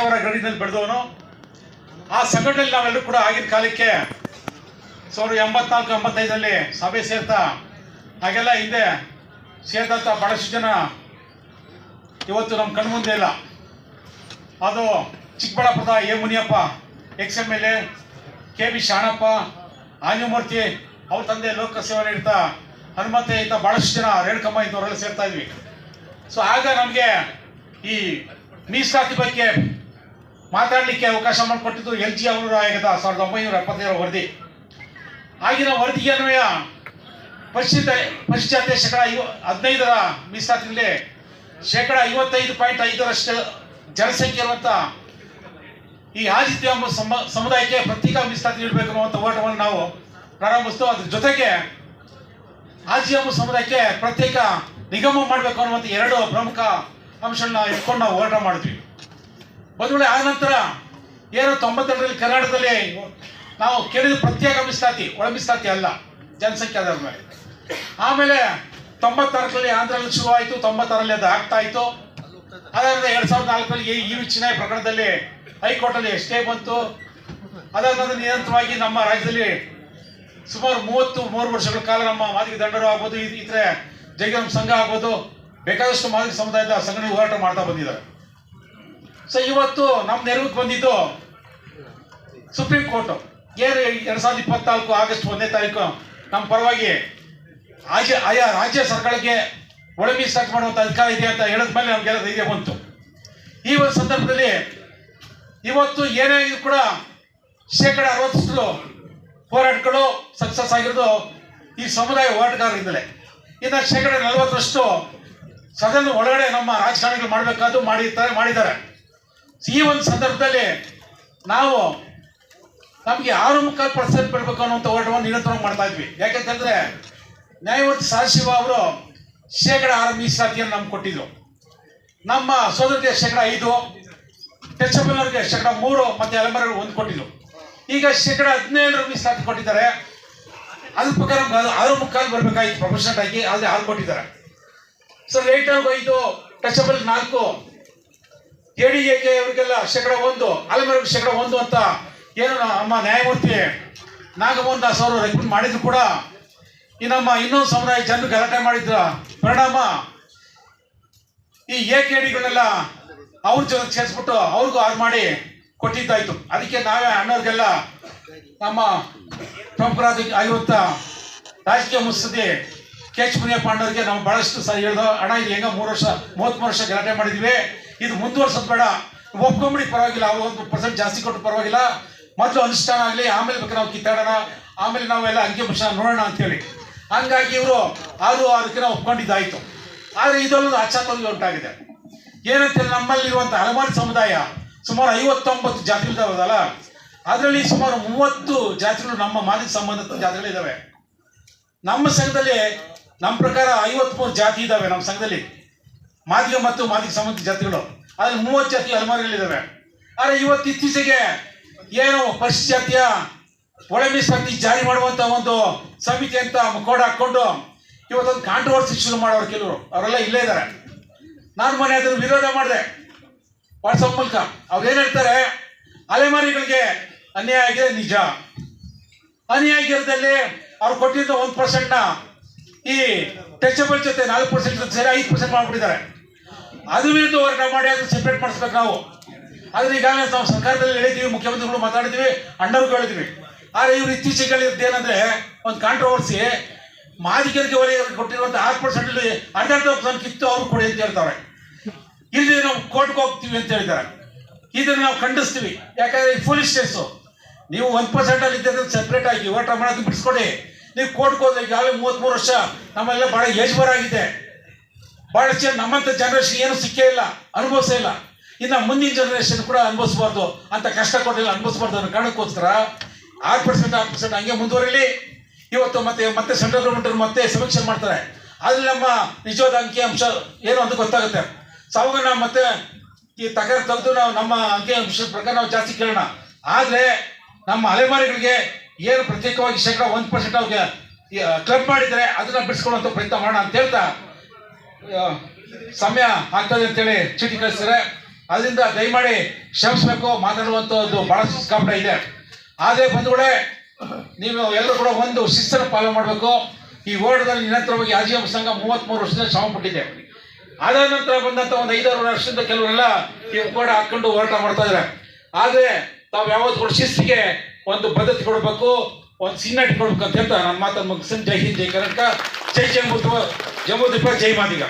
ಅವರ ಗಡಿನಲ್ಲಿ ಬೆಳೆದವನು ಆ ಸಂಘಟನೆಯಲ್ಲಿ ನಾವೆಲ್ಲರೂ ಕೂಡ ಆಗಿನ ಕಾಲಕ್ಕೆ ಸಾವಿರದ ಎಂಬತ್ನಾಲ್ಕು, ಎಂಬತ್ತೈದರಲ್ಲಿ ಸಭೆ ಸೇರ್ತಾ, ಹಾಗೆಲ್ಲ ಹಿಂದೆ ಸೇರಿದಂಥ ಬಹಳಷ್ಟು ಜನ ಇವತ್ತು ನಮ್ಮ ಕಣ್ಮುಂದೆ ಇಲ್ಲ. ಅದು ಚಿಕ್ಕಬಳ್ಳಾಪುರದ A Muniyappa, ex M L A, K B Shanappa Anjamurthy ಅವ್ರ ತಂದೆ ಲೋಕಸೇವೆ ನೀಡ್ತಾ ಹನುಮಂತೆ ಇಂಥ ಭಾಳಷ್ಟು ಜನ ರೇಣುಕಮ್ಮ ಇಂಥವರೆಲ್ಲ ಸೇರ್ತಾ ಇದ್ವಿ. ಸೊ ಆಗ ನಮಗೆ ಈ ಮೀಸಲಾತಿ ಬಗ್ಗೆ ಮಾತಾಡಲಿಕ್ಕೆ ಅವಕಾಶ ಮಾಡಿಕೊಟ್ಟಿದ್ದು ಎಲ್ ಜಿ ಅವರು ಆಗದ ಸಾವಿರದ ಒಂಬೈನೂರ ಎಪ್ಪತ್ತೈದರ ವರದಿ. ಆಗಿನ ವರದಿಗೆ ಅನ್ವಯ ಪರಿಶಿತ ಜಾತಿಯ ಶೇಕಡ ಐವ, ಹದಿನೈದರ ಮೀಸಲಾತಿಯಲ್ಲಿ ಶೇಕಡ ಐವತ್ತೈದು ಪಾಯಿಂಟ್ ಐದರಷ್ಟು ಜನಸಂಖ್ಯೆ ಇರುವಂಥ ಈ ಆದಿತ್ಯ ಎಂಬ ಸಮ, ಸಮುದಾಯಕ್ಕೆ ಪ್ರತ್ಯೇಕ ಮೀಸಲಾತಿ ನೀಡಬೇಕು ಅನ್ನುವಂಥ ಹೋರಾಟವನ್ನು ನಾವು ಪ್ರಾರಂಭಿಸ್ತು. ಅದ್ರ ಜೊತೆಗೆ ಆಜಿ ಎಂಬ ಸಮುದಾಯಕ್ಕೆ ಪ್ರತ್ಯೇಕ ನಿಗಮ ಮಾಡಬೇಕು ಅನ್ನುವಂಥ ಎರಡು ಪ್ರಮುಖ ಅಂಶಗಳನ್ನ ಇಟ್ಕೊಂಡು ನಾವು ಹೋರಾಟ ಮಾಡಿದ್ವಿ. ಬಂಧುಗಳೇ ಆದ ನಂತರ ಏನು ತೊಂಬತ್ತೆರಡರಲ್ಲಿ ಕರ್ನಾಟಕದಲ್ಲಿ ನಾವು ಕೇಳಿದ ಪ್ರತ್ಯೇಕ ಮೀಸಲಾತಿ ಒಳ ಮೀಸಲಾತಿ ಅಲ್ಲ, ಜನಸಂಖ್ಯೆ ಆಧಾರದ ಮೇಲೆ. ಆಮೇಲೆ ತೊಂಬತ್ತಾರರಲ್ಲಿ ಆಂಧ್ರದಲ್ಲಿ ಶುರುವಾಯಿತು ತೊಂಬತ್ತಾರಲ್ಲಿ ಅದು ಆಗ್ತಾ ಇತ್ತು. ಅದಾದ ಎರಡು ಸಾವಿರದ ನಾಲ್ಕರಲ್ಲಿ ಈ ಚಿನ್ನೈ ಪ್ರಕರಣದಲ್ಲಿ ಹೈಕೋರ್ಟಲ್ಲಿ ಎಷ್ಟೇ ಬಂತು. ಅದಾದ ನಂತರ ನಿರಂತರವಾಗಿ ನಮ್ಮ ರಾಜ್ಯದಲ್ಲಿ ಸುಮಾರು ಮೂವತ್ತು, ಮೂರು ವರ್ಷಗಳ ಕಾಲ ನಮ್ಮ ಮಾದಿಗ ದಂಡರು ಆಗ್ಬೋದು ಇದ್ರೆ ಇತರೆ ಜೈಗಮ್ ಸಂಘ ಆಗ್ಬೋದು, ಬೇಕಾದಷ್ಟು ಮಾದಿಗ ಸಮುದಾಯದ ಸಂಘಟನೆ ಹೋರಾಟ ಮಾಡ್ತಾ ಬಂದಿದ್ದಾರೆ. ಸೊ ಇವತ್ತು ನಮ್ಮ ನೆರವಿಗೆ ಬಂದಿದ್ದು ಸುಪ್ರೀಂ ಕೋರ್ಟ್ ಏನು ಎರಡು ಸಾವಿರದ ಇಪ್ಪತ್ನಾಲ್ಕು ಆಗಸ್ಟ್ ಒಂದನೇ ತಾರೀಕು. ನಮ್ಮ ಪರವಾಗಿ ರಾಜ್ಯ, ಆಯಾ ರಾಜ್ಯ ಸರ್ಕಾರಕ್ಕೆ ಒಳ ಮೀಸಲಾತಿ ಮಾಡುವಂಥ ಅಧಿಕಾರ ಇದೆ ಅಂತ ಹೇಳಿದ ಮೇಲೆ ನಮಗೆಲ್ಲ ಧೈರ್ಯ ಬಂತು. ಈ ಒಂದು ಸಂದರ್ಭದಲ್ಲಿ ಇವತ್ತು ಏನೇ ಆಗಿದ್ರು ಕೂಡ ಶೇಕಡ ಅರವತ್ತಷ್ಟು ಹೋರಾಟಗಳು ಸಕ್ಸಸ್ ಆಗಿರೋದು ಈ ಸಮುದಾಯ ಹೋರಾಟಗಾರರಿಂದಲೇ. ಇನ್ನು ಶೇಕಡ ನಲವತ್ತರಷ್ಟು ಸದನ ಒಳಗಡೆ ನಮ್ಮ ರಾಜಕಾರಣಿಗಳು ಮಾಡಬೇಕಾದ್ರು ಮಾಡಿರ್ತಾರೆ, ಮಾಡಿದ್ದಾರೆ. ಈ ಒಂದು ಸಂದರ್ಭದಲ್ಲಿ ನಾವು ನಮಗೆ ಆರು ಮುಖ ಪರ್ಸೆಂಟ್ ಕೊಡಬೇಕು ಅನ್ನುವಂಥ ಹೋರಾಟವನ್ನು ನಿರಂತರವಾಗಿ ಮಾಡ್ತಾ ಇದ್ವಿ. ಯಾಕೆಂತಂದ್ರೆ ನ್ಯಾಯಮೂರ್ತಿ ಸದಾಶಿವ ಅವರು ಶೇಕಡ ಆರು ಮೀಸಲಾತಿಯನ್ನು ನಮ್ಗೆ ಕೊಟ್ಟಿದ್ರು. ನಮ್ಮ ಸೋದರಿಗೆ ಶೇಕಡ ಐದು ಟೆಚಬಲ್ನವ್ರಿಗೆ ಶೇಕಡ ಮೂರು ಮತ್ತೆ ಅಲೆಮರಿಗೆ ಒಂದು ಕೊಟ್ಟಿದ್ರು. ಈಗ ಶೇಕಡ ಹದಿನೇಳರ ಮೀಸಲಾತಿ ಕೊಟ್ಟಿದ್ದಾರೆ. ಅದ್ರ ಪ್ರಕಾರ ನಮ್ಗೆ ಆರು ಮುಕ್ಕಾಲು ಬರಬೇಕಾಗಿತ್ತು ಪ್ರೊಫೆಷನಲ್ ಆಗಿ, ಆದರೆ ಆರು ಕೊಟ್ಟಿದ್ದಾರೆ. ಸೊ ಆಗಿ ಐದು ಟಚಬಲ್ ನಾಲ್ಕು ಕೆ ಡಿ ಎ ಕೆ ಅವರಿಗೆಲ್ಲ ಶೇಕಡ ಒಂದು ಅಲೆಮರಿಗೆ ಶೇಕಡ ಒಂದು ಅಂತ ಏನು ನಮ್ಮ ನ್ಯಾಯಮೂರ್ತಿ ನಾಗಮೋಹನ್ ದಾಸ್ ಅವರು ರೆಕಮೆಂಡ್ ಮಾಡಿದ್ರು ಕೂಡ. ಈ ನಮ್ಮ ಇನ್ನೊಂದು ಸಮುದಾಯ ಜನರು ಗಲಾಟೆ ಮಾಡಿದ್ರ ಪರಿಣಾಮ ಈ ಎ ಕೆ ಡಿಗಳನ್ನೆಲ್ಲ ಅವ್ರ ಜೊತೆ ಸೇರಿಸ್ಬಿಟ್ಟು ಅವ್ರಿಗೂ ಆರು ಮಾಡಿ ಕೊಟ್ಟಿದ್ದಾಯ್ತು. ಅದಕ್ಕೆ ನಾವೇ ಅಣ್ಣವ್ರಿಗೆಲ್ಲ ನಮ್ಮ ಪ್ರಮುಖರಾದ ಆಗಿರುವಂಥ ರಾಜಕೀಯ ಮುತ್ಸದಿ ಕೆ ಎಚ್ ಮುನಿಯಪ್ಪ ಅಣ್ಣವ್ರಿಗೆ ನಾವು ಬಹಳಷ್ಟು ಸಹ ಹೇಳ್ದು, ಅಣ್ಣ ಇದು ಹೆಂಗ ಮೂರು ವರ್ಷ, ಮೂವತ್ಮೂರು ವರ್ಷ ಗಲಾಟೆ ಮಾಡಿದ್ವಿ. ಇದು ಮುಂದುವರ್ಸೋದು ಬೇಡ. ಒಪ್ಕೊಂಬಿಡಿ, ಪರವಾಗಿಲ್ಲ. ಅವ್ರು ಒಂದು ಪರ್ಸೆಂಟ್ ಜಾಸ್ತಿ ಕೊಟ್ಟು ಪರವಾಗಿಲ್ಲ. ಮೊದಲು ಅನುಷ್ಠಾನ ಆಗಲಿ, ಆಮೇಲೆ ಬೇಕು ನಾವು ಕಿತ್ತಾಡೋಣ. ಆಮೇಲೆ ನಾವೆಲ್ಲ ಅಂಕಿಅಂಶ ನೋಡೋಣ ಅಂತೇಳಿ. ಹಂಗಾಗಿ ಇವರು ಆರು ಅದಕ್ಕೆ ನಾವು ಒಪ್ಕೊಂಡಿದ್ದಾಯಿತು. ಆದರೆ ಇದೊಂದು ಅಚಾತುರ್ಯ ಉಂಟಾಗಿದೆ. ಏನಂತ ನಮ್ಮಲ್ಲಿರುವಂಥ ಹಲವಾರು ಸಮುದಾಯ ಸುಮಾರು ಐವತ್ತೊಂಬತ್ತು ಜಾತಿಗಳಿದಾವಲ್ಲ ಅದರಲ್ಲಿ ಸುಮಾರು ಮೂವತ್ತು ಜಾತಿಗಳು ನಮ್ಮ ಮಾದಿಗ ಸಂಬಂಧಿತ ಜಾತಿಗಳಿದ್ದಾವೆ. ನಮ್ಮ ಸಂಘದಲ್ಲಿ ನಮ್ಮ ಪ್ರಕಾರ ಐವತ್ಮೂರು ಜಾತಿ ಇದ್ದಾವೆ ನಮ್ಮ ಸಂಘದಲ್ಲಿ. ಮಾದಿಗ ಮತ್ತು ಮಾದಿಗ ಸಂಬಂಧಿತ ಜಾತಿಗಳು. ಅದ್ರಲ್ಲಿ ಮೂವತ್ತು ಜಾತಿ ಅಲೆಮಾರಿಗಳಿದ್ದಾವೆ ಆದರೆ ಇವತ್ತು ಇತ್ತೀಚೆಗೆ ಏನು ಪಶ್ಚಿ ಜಾತಿಯ ಒಳ ಮೀಸಲಾತಿ ಜಾರಿ ಮಾಡುವಂತ ಒಂದು ಸಮಿತಿ ಅಂತ ಕೋಡ್ ಹಾಕೊಂಡು ಇವತ್ತೊಂದು ಕಾಂಟ್ರವರ್ಸಿ ಶುರು ಮಾಡೋರು ಕೆಲವರು. ಅವರೆಲ್ಲ ಇಲ್ಲೇ ಇದ್ದಾರೆ. ನಾನು ಮನೆ ಅದನ್ನು ವಿರೋಧ ಮಾಡಿದೆ. ವಾಟ್ಸಪ್ ಮೂಲಕ. ಅವ್ರು ಏನು ಹೇಳ್ತಾರೆ? ಅಲೆಮಾರಿಗಳಿಗೆ ಅನ್ಯಾಯ ಆಗಿದೆ ನಿಜ. ಅನ್ಯಾಯ ಆಗಿರೋದಲ್ಲಿ ಅವ್ರು ಕೊಟ್ಟಿದ್ದ ಒಂದು ಪರ್ಸೆಂಟ್ನ ಈ ಟಚಬಲ್ ಜೊತೆ ನಾಲ್ಕು ಪರ್ಸೆಂಟ್ ಸೇರಿ ಐದು ಪರ್ಸೆಂಟ್ ಮಾಡ್ಬಿಟ್ಟಿದ್ದಾರೆ. ಅದ್ರ ವಿರುದ್ಧ ಹೋರಾಟ ಮಾಡಿ ಅದನ್ನ ಸೆಪ್ರೇಟ್ ಮಾಡಿಸ್ಬೇಕು ನಾವು. ಆದ್ರೆ ಈಗಾಗಲೇ ನಾವು ಸರ್ಕಾರದಲ್ಲಿ ಹೇಳಿದ್ದೀವಿ, ಮುಖ್ಯಮಂತ್ರಿಗಳು ಮಾತಾಡಿದ್ವಿ ಅಂಡರ್ ಹೇಳಿದ್ವಿ ಆದರೆ ಇವ್ರು ಇತ್ತೀಚೆಗೆ ಹೇಳಿದ್ದು ಏನಂದ್ರೆ, ಒಂದು ಕಾಂಟ್ರವರ್ಸಿ ಮಾದಿಗರಿಗೆ ವಲಯ ಕೊಟ್ಟಿರುವಂತ ಆರು ಪರ್ಸೆಂಟ್ ಅರ್ಧ ಪರ್ಸೆಂಟ್ ಕಿತ್ತು ಅವ್ರು ಕೊಡಿ ಅಂತ ಹೇಳ್ತಾರೆ. ಇಲ್ಲಿ ನಾವು ಕೋರ್ಟ್ಗೆ ಹೋಗ್ತೀವಿ ಅಂತ ಹೇಳಿದ್ದಾರೆ. ಇದನ್ನು ನಾವು ಖಂಡಿಸ್ತೀವಿ. ಯಾಕಂದ್ರೆ ಫುಲ್ ಸ್ಟೇಸು ನೀವು ಒಂದ್ ಪರ್ಸೆಂಟಲ್ಲಿ ಇದ್ದರೆ ಸೆಪರೇಟ್ ಆಗಿ ಹೋರಾಟ ಮಾಡೋದು ಬಿಡಿಸ್ಕೊಡಿ. ನೀವು ಕೋರ್ಟ್ಗೆ ಹೋದ್ರೆ ಈಗಾಗಲೇ ಮೂವತ್ಮೂರು ವರ್ಷ ನಮ್ಮೆಲ್ಲ ಭಾಳ ಆಗಿದೆ ಬಹಳಷ್ಟು ಜನ ನಮ್ಮಂತ ಜನರೇಷನ್ ಏನು ಸಿಕ್ಕೇ ಇಲ್ಲ, ಅನುಭವಿಸೇ ಇಲ್ಲ. ಇನ್ನು ಮುಂದಿನ ಜನರೇಷನ್ ಕೂಡ ಅನುಭವಿಸ್ಬಾರ್ದು ಅಂತ ಕಷ್ಟ ಕೊಟ್ಟಿಲ್ಲ ಅನುಭವಿಸಬಾರ್ದು ಅನ್ನೋ ಕಾರಣಕ್ಕೋಸ್ಕರ ಆರು ಪರ್ಸೆಂಟ್ ಆರು ಪರ್ಸೆಂಟ್ ಹಂಗೆ ಮುಂದುವರಿಲಿ. ಇವತ್ತು ಮತ್ತೆ ಮತ್ತೆ ಸೆಂಟ್ರಲ್ ಗೌರ್ಮೆಂಟ್ ಮತ್ತೆ ಸಮೀಕ್ಷೆ ಮಾಡ್ತಾರೆ. ಅದ್ರಲ್ಲಿ ನಮ್ಮ ನಿಜವಾದ ಅಂಕಿ ಅಂಶ ಏನು ಅಂತ ಗೊತ್ತಾಗುತ್ತೆ. ಸಾವಾಗ ನಾವು ಮತ್ತೆ ಈ ತಕರಾರು ತೆಗೆದು ನಾವು ನಮ್ಮ ಅಂಕಿ ಅಂಶದ ಪ್ರಕಾರ ನಾವು ಜಾಸ್ತಿ ಕೇಳೋಣ. ಆದರೆ ನಮ್ಮ ಅಲೆಮಾರಿಗಳಿಗೆ ಏನು ಪ್ರತ್ಯೇಕವಾಗಿ ಶೇಕಡ ಒಂದು ಪರ್ಸೆಂಟ್ ಅವ್ರಿಗೆ ಕ್ಲಬ್ ಮಾಡಿದರೆ ಅದನ್ನ ಬಿಡಿಸ್ಕೊಳ್ಳುವಂಥ ಪ್ರಯತ್ನ ಮಾಡೋಣ ಅಂತ ಹೇಳ್ತಾ ಸಮಯ ಆಗ್ತದೆ ಅಂತೇಳಿ ಚೀಟಿ ಕಳಿಸ್ತಾರೆ. ಅದರಿಂದ ದಯಮಾಡಿ ಕ್ಷಮಿಸ್ಬೇಕು ಮಾತಾಡುವಂಥದ್ದು ಬಹಳಷ್ಟು ಸಿಕ್ಕಾಪಟ್ಟೆ ಇದೆ. ಆದರೆ ಬಂಧುಗಳೇ ನೀವು ಎಲ್ಲರೂ ಕೂಡ ಒಂದು ಶಿಸ್ತನ್ನು ಪಾಲನೆ ಮಾಡಬೇಕು. ಈ ಓಡದಲ್ಲಿ ನಿರಂತರವಾಗಿ ಆಜೀವ ಸಂಘ ಮೂವತ್ತ್ಮೂರು ವರ್ಷದಿಂದ ಶ್ರಮ ಪಟ್ಟಿದೆ. ಅದಾದ ನಂತರ ಬಂದಂತ ಒಂದು ಐದಾರು ವರ್ಷದಿಂದ ಕೆಲವರೆಲ್ಲ ಈ ಕೂಡ ಹಾಕೊಂಡು ಹೋರಾಟ ಮಾಡ್ತಾ ಇದ್ದಾರೆ. ಆದರೆ ತಾವು ಯಾವತ್ತು ಕೂಡ ಶಿಸ್ತಿಗೆ ಒಂದು ಬದ್ಧತೆ ಕೊಡಬೇಕು, ಒಂದು ಸಿನ್ನಟ್ ಕೊಡ್ಬೇಕು ಅಂತ ಹೇಳ್ತಾ ನನ್ನ ಮಾತನ್ನು ಮುಗಿಸ್ತೀನಿ. ಜೈ ಹಿಂದ್, ಜೈ ಕರ್ನಾಟಕ. ಜೈ ಜಮ್ಮು ಜಮ್ಮು ಜೈ ಮಾದಿಗ.